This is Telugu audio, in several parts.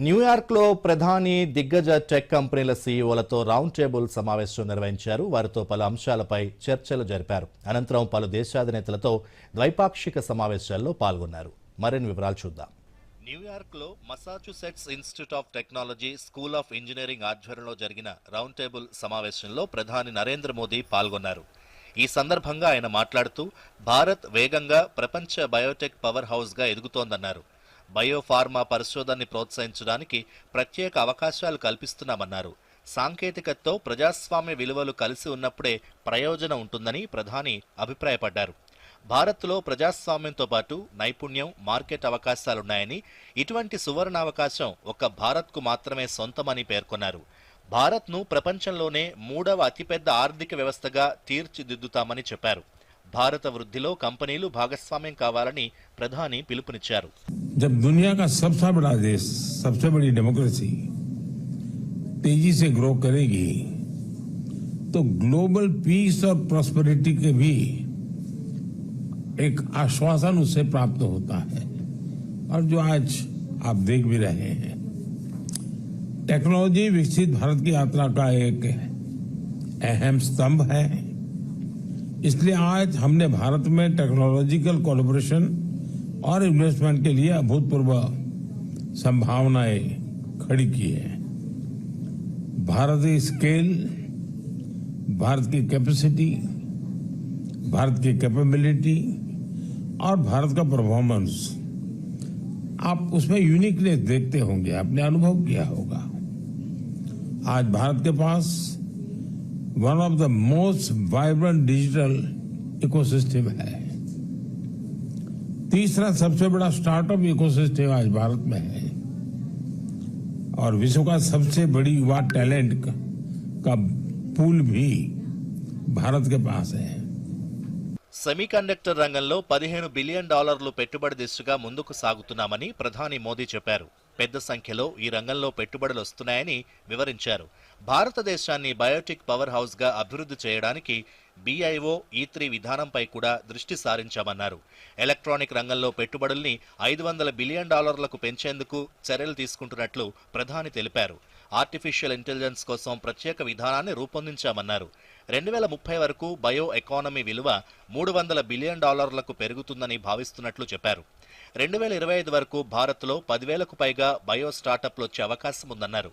న్యూయార్క్లో ప్రధాని దిగ్గజ టెక్ కంపెనీల సీఈఓలతో రౌండ్ టేబుల్ సమావేశం నిర్వహించారు. వారితో పలు అంశాలపై చర్చలు జరిపారు. అనంతరం పలు దేశాధినేతలతో ద్వైపాక్షిక సమావేశాల్లో పాల్గొన్నారు. మరిన్ని వివరాలు చూద్దాం. న్యూయార్క్లో Massachusetts Institute of Technology School of Engineering ఆధ్వర్యంలో జరిగిన రౌండ్ టేబుల్ సమావేశంలో ప్రధాని నరేంద్ర మోదీ పాల్గొన్నారు. ఈ సందర్భంగా ఆయన మాట్లాడుతూ భారత్ వేగంగా ప్రపంచ బయోటెక్ పవర్ హౌస్గా ఎదుగుతోందన్నారు. బయోఫార్మా పరిశోధనని ప్రోత్సహించడానికి ప్రత్యేక అవకాశాలు కల్పిస్తున్నామన్నారు. సాంకేతికతతో ప్రజాస్వామ్య విలువలు కలిసి ఉన్నప్పుడే ప్రయోజనం ఉంటుందని ప్రధాని అభిప్రాయపడ్డారు. భారత్లో ప్రజాస్వామ్యంతో పాటు నైపుణ్యం మార్కెట్ అవకాశాలున్నాయని ఇటువంటి సువర్ణావకాశం ఒక్క భారత్కు మాత్రమే సొంతమని పేర్కొన్నారు. భారత్ను ప్రపంచంలోనే మూడవ అతిపెద్ద ఆర్థిక వ్యవస్థగా తీర్చిదిద్దుతామని చెప్పారు. భారత వృద్ధిలో కంపెనీలు భాగస్వామ్యం కావాలని ప్రధాని పిలుపునిచ్చారు जब दुनिया का सबसे बड़ा देश सबसे बड़ी डेमोक्रेसी तेजी से ग्रो करेगी तो ग्लोबल पीस और प्रॉस्पेरिटी के भी एक आश्वासन उससे प्राप्त होता है और जो आज आप देख भी रहे हैं टेक्नोलॉजी विकसित भारत की यात्रा का एक अहम स्तंभ है इसलिए आज हमने भारत में टेक्नोलॉजिकल कोलैबोरेशन और इन्वेस्टमेंट के लिए अभूतपूर्व संभावनाएँ खड़ी की है। भारत की स्केल भारत की कैपेसिटी भारत की कैपेबिलिटी और भारत का परफॉर्मेंस आप उसमें यूनिकनेस देखते होंगे, आपने अनुभव किया होगा। आज भारत के पास one of the most vibrant digital ecosystem है तीसरा सबसे बड़ा स्टार्टअप इकोसिस्टम आज भारत में है और विश्व का सबसे बड़ी युवा टैलेंट का, का पूल भी भारत के पास है సెమీకండక్టర్ రంగంలో పదిహేను బిలియన్ డాలర్లు పెట్టుబడి దిశగా ముందుకు సాగుతున్నామని ప్రధాని మోదీ చెప్పారు పెద్ద సంఖ్యలో ఈ రంగంలో పెట్టుబడులు వస్తున్నాయని వివరించారు భారతదేశాన్ని బయోటిక్ పవర్ హౌస్గా అభివృద్ధి చేయడానికి బీఐఓ ఈ త్రీ విధానంపై కూడా దృష్టి సారించామన్నారు. ఎలక్ట్రానిక్ రంగంలో పెట్టుబడుల్ని ఐదు వందల బిలియన్ డాలర్లకు పెంచేందుకు చర్యలు తీసుకుంటున్నట్లు ప్రధాని తెలిపారు. ఆర్టిఫిషియల్ ఇంటెలిజెన్స్ కోసం ప్రత్యేక విధానాన్ని రూపొందించామన్నారు. రెండు వేల ముప్పై వరకు బయో ఎకానమీ విలువ మూడు వందల బిలియన్ డాలర్లకు పెరుగుతుందని భావిస్తున్నట్లు చెప్పారు. రెండు వేల ఇరవై ఐదు వరకు భారత్లో పదివేలకు పైగా బయో స్టార్టప్లు వచ్చే అవకాశం ఉందన్నారు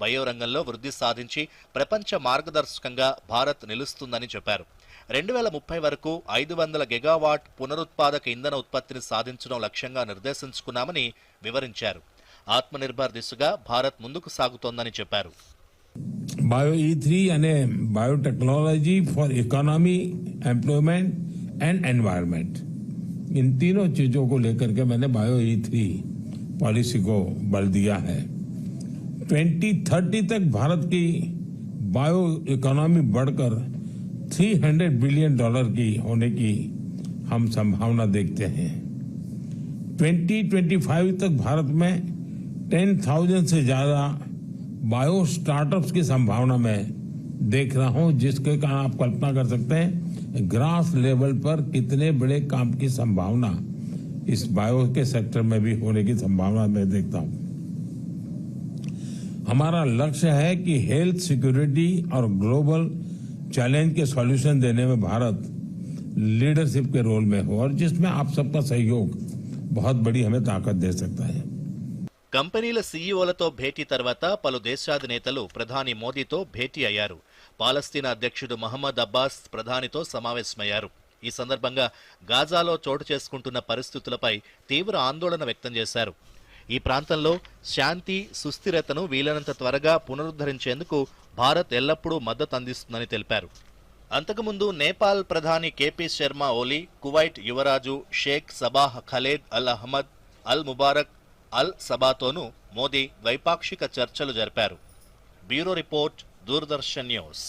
బయో రంగంలో వృద్ధి సాధించి ప్రపంచ మార్గదర్శకంగా భారత్ నిలుస్తుందని చెప్పారు రెండు వేల ముప్పై వరకు ఐదు వందల గిగావాట్ పునరుత్పాదక ఇంధన ఉత్పత్తిని సాధించడం లక్ష్యంగా నిర్దేశించుకున్నామని వివరించారు ఆత్మనిర్భర్ దిశగా భారత్ ముందుకు సాగుతోందని చెప్పారు बायो ई थ्री यानी biotechnology for economy employment and environment इन तीनों चीजों को लेकर के मैंने बायो ई थ्री पॉलिसी को बल दिया है 2030 तक भारत की बायो इकोनॉमी बढ़कर 300 बिलियन डॉलर की होने की हम संभावना देखते हैं। 2025 तक भारत में 10,000 से ज़्यादा बायो स्टार्टअप्स की संभावना में देख रहा हूँ जिसके कारण आप कल्पना कर सकते हैं ग्रास लेवल पर कितने बड़े काम की संभावना इस बायो के सेक्टर में भी होने की संभावना मैं देखता हूँ। हमारा लक्ष्य है कि हेल्थ सिक्योरिटी और ग्लोबल चैलेंज के सॉल्यूशन देने में भारत लीडरशिप के रोल में हो और जिसमें आप सबका सहयोग बहुत बड़ी हमें ताकत दे सकता है కంపెనీల సీఈఓలతో భేటీ తర్వాత పలు దేశాధినేతలు ప్రధాని మోదీతో భేటీ అయ్యారు పాలస్తీనా అధ్యక్షుడు మహమ్మద్ అబ్బాస్ ప్రధానితో సమావేశమయ్యారు ఈ సందర్భంగా గాజాలో చోటు చేసుకుంటున్న పరిస్థితులపై తీవ్ర ఆందోళన వ్యక్తం చేశారు ఈ ప్రాంతంలో శాంతి సుస్థిరతను వీలైనంత త్వరగా పునరుద్ధరించేందుకు భారత్ ఎల్లప్పుడూ మద్దతు అందిస్తుందని తెలిపారు. అంతకుముందు నేపాల్ ప్రధాని కేపీ శర్మ ఓలీ కువైట్ యువరాజు Sheikh Sabah Khaled Al Ahmad Al Mubarak Al సబాతోనూ Modi ద్వైపాక్షిక చర్చలు జరిపారు. Bureau report Doordarshan news.